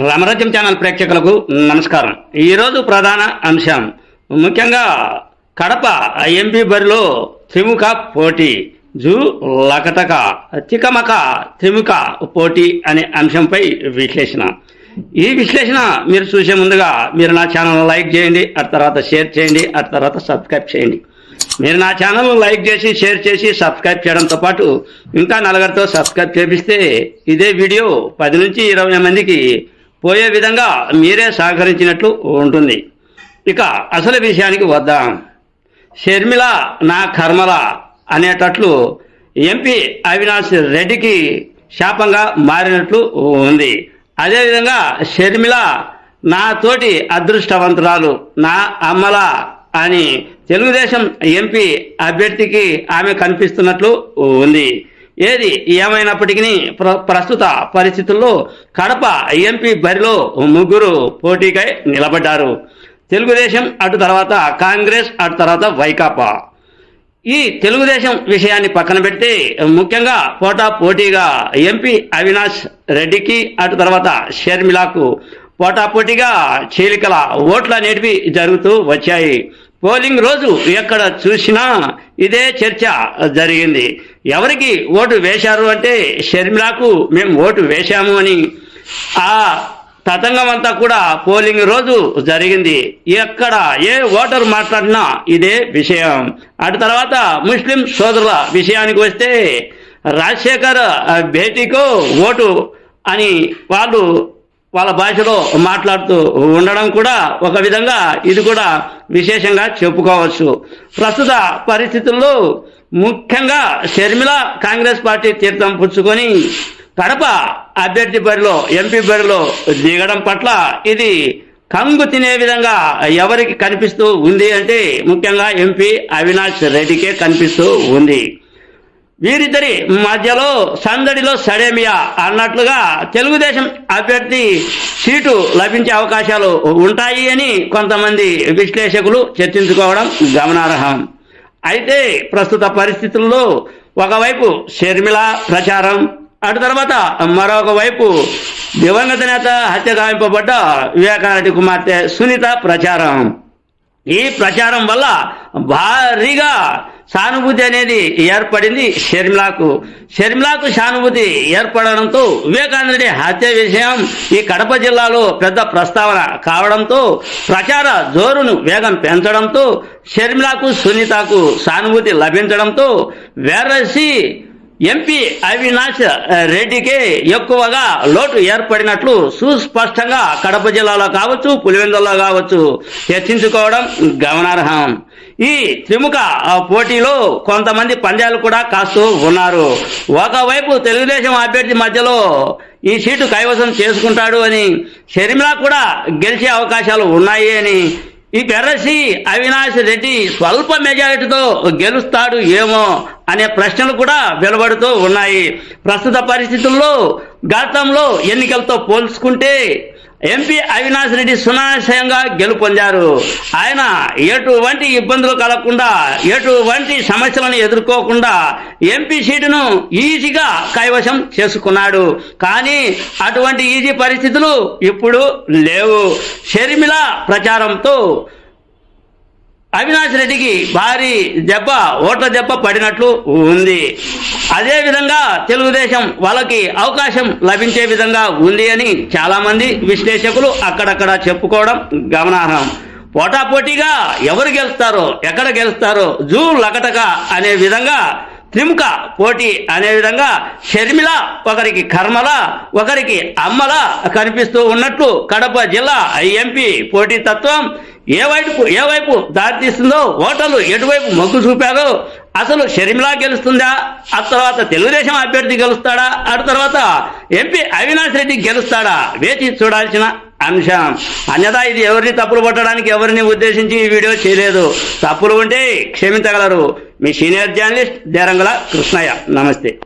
Ramarajyam channel ప్రేక్షకులకు నమస్కారం. ఈరోజు ప్రధాన అంశం. ముఖ్యంగా కడప ఎంపీ బరిలో త్రిముఖ పోటీ. జూ లకటక తికమక త్రిముఖ పోటీ అనే అంశంపై విశ్లేషణ. ఈ విశ్లేషణ మీరు చూసే ముందుగా మీరు నా ఛానల్ లైక్ చేయండి ఆ తర్వాత షేర్ చేయండి ఆ తర్వాత సబ్స్క్రైబ్ చేయండి. మీరు నా ఛానల్ లైక్ చేసి షేర్ చేసి సబ్స్క్రైబ్ చేయడంతో పాటు ఇంకా నలుగురితో సబ్స్క్రైబ్ చేపిస్తే ఇదే వీడియో పది నుంచి ఇరవై మందికి పోయే విధంగా మీరే సహకరించినట్లు ఉంటుంది. ఇక అసలు విషయానికి వద్దాం. షర్మిల నా కర్మల అనేటట్లు ఎంపీ అవినాష్ రెడ్డికి శాపంగా మారినట్లు ఉంది. అదేవిధంగా షర్మిల నా తోటి అదృష్టవంతురాలు నా అమ్మల అని తెలుగుదేశం ఎంపీ అభ్యర్థికి ఆమె కనిపిస్తున్నట్లు ఉంది. ఏది? ఏమైనప్పటికీ ప్ర ప్రస్తుత పరిస్థితుల్లో కడప ఎంపీ బరిలో ముగ్గురు పోటీకై నిలబడ్డారు. తెలుగుదేశం అటు తర్వాత కాంగ్రెస్ అటు తర్వాత వైకాపా. ఈ తెలుగుదేశం విషయాన్ని పక్కన పెడితే ముఖ్యంగా పోటా పోటీగా ఎంపీ అవినాష్ రెడ్డికి అటు తర్వాత షర్మిలాకు. పోటాపోటీగా చీలికల ఓట్లు అనేటివి జరుగుతూ వచ్చాయి. పోలింగ్ రోజు ఎక్కడ చూసినా ఇదే చర్చ జరిగింది. ఎవరికి ఓటు వేశారు అంటే షర్మిలాకు మేము ఓటు వేశాము అని. ఆ తతంగం అంతా కూడా పోలింగ్ రోజు జరిగింది. ఎక్కడ ఏ ఓటర్ మాట్లాడినా ఇదే విషయం. అటు తర్వాత ముస్లిం సోదరుల విషయానికి వస్తే రాజశేఖర్ భేటీకో ఓటు అని వాళ్ళు వాళ్ళ భాషలో మాట్లాడుతూ ఉండడం కూడా ఒక విధంగా ఇది కూడా విశేషంగా చెప్పుకోవచ్చు. ప్రస్తుత పరిస్థితుల్లో ముఖ్యంగా షర్మిల కాంగ్రెస్ పార్టీ తీర్థం పుచ్చుకొని కడప అభ్యర్థి బరిలో ఎంపీ బరిలో దిగడం పట్ల ఇది కంగు తినే విధంగా ఎవరికి కనిపిస్తూ ఉంది అంటే ముఖ్యంగా ఎంపీ అవినాష్ రెడ్డికే కనిపిస్తూ ఉంది. వీరిద్దరి మధ్యలో సందడిలో సడేమియా అన్నట్లుగా తెలుగుదేశం అభ్యర్థి సీటు లభించే అవకాశాలు ఉంటాయి అని కొంతమంది విశ్లేషకులు చర్చించుకోవడం గమనార్హం. అయితే ప్రస్తుత పరిస్థితుల్లో ఒకవైపు షర్మిల ప్రచారం అటు తర్వాత మరొక వైపు దివంగత నేత హత్య గావింపబడ్డ వివేకారెడ్డి కుమార్తె సునీత ప్రచారం. ఈ ప్రచారం వల్ల భారీగా సానుభూతి అనేది ఏర్పడింది షర్మిలాకు. షర్మిలాకు సానుభూతి ఏర్పడడంతో వివేకానందుడి హత్య విషయం ఈ కడప జిల్లాలో పెద్ద ప్రస్తావన కావడంతో ప్రచార జోరును వేగం పెంచడంతో షర్మిలాకు సునీతకు సానుభూతి లభించడంతో వేరసి ఎంపీ అవినాష్ రెడ్డికి ఎక్కువగా లోటు ఏర్పడినట్లు సుస్పష్టంగా కడప జిల్లాలో కావచ్చు పులివెందుల్లో కావచ్చు చర్చించుకోవడం గమనార్హం. ఈ త్రిముఖ పోటీలో కొంతమంది పంద్యాలు కూడా కాస్తూ ఉన్నారు. ఒకవైపు తెలుగుదేశం అభ్యర్థి మధ్యలో ఈ సీటు కైవసం చేసుకుంటాడు అని షర్మిల కూడా గెలిచే అవకాశాలు ఉన్నాయి అని ఈ పెర్రసి అవినాష్ రెడ్డి స్వల్ప మెజారిటీతో గెలుస్తాడు ఏమో అనే ప్రశ్నలు కూడా వెలువడుతూ ఉన్నాయి. ప్రస్తుత పరిస్థితుల్లో గతంలో ఎన్నికలతో పోల్చుకుంటే ఎంపీ అవినాష్ రెడ్డి సునాశయంగా గెలుపొందారు. ఆయన ఎటువంటి ఇబ్బందులు కలగకుండా ఎటువంటి సమస్యలను ఎదుర్కోకుండా ఎంపీ సీటును ఈజీగా కైవశం చేసుకున్నాడు. కానీ అటువంటి ఈజీ పరిస్థితులు ఇప్పుడు లేవు. షర్మిల ప్రచారంతో అవినాష్ రెడ్డికి భారీ దెబ్బ ఓట్ల దెబ్బ పడినట్లు ఉంది. అదే విధంగా తెలుగుదేశం వాళ్ళకి అవకాశం లభించే విధంగా ఉంది అని చాలామంది విశ్లేషకులు అక్కడక్కడ చెప్పుకోవడం గమనార్హం. పోటాపోటీగా ఎవరు గెలుస్తారో ఎక్కడ గెలుస్తారో జూ లకటక అనే విధంగా త్రిముఖ పోటీ అనే విధంగా షర్మిల ఒకరికి కర్మల ఒకరికి అమ్మల కనిపిస్తూ ఉన్నట్లు కడప జిల్లా ఎంపీ పోటీ తత్వం ఏ వైపు ఏ వైపు దారితీస్తుందో ఓటర్లు ఎటువైపు మొగ్గు చూపారో అసలు షర్మిలా గెలుస్తుందా? ఆ తర్వాత తెలుగుదేశం అభ్యర్థి గెలుస్తాడా? ఆ తర్వాత ఎంపీ అవినాష్ రెడ్డి గెలుస్తాడా? వేచి చూడాల్సిన అంశం. అన్యదా ఇది ఎవరిని తప్పులు పట్టడానికి ఎవరిని ఉద్దేశించి ఈ వీడియో చేయలేదు. తప్పులు ఉంటే క్షమించగలరు. మీ సీనియర్ జర్నలిస్ట్ దేరంగల కృష్ణయ్య. నమస్తే.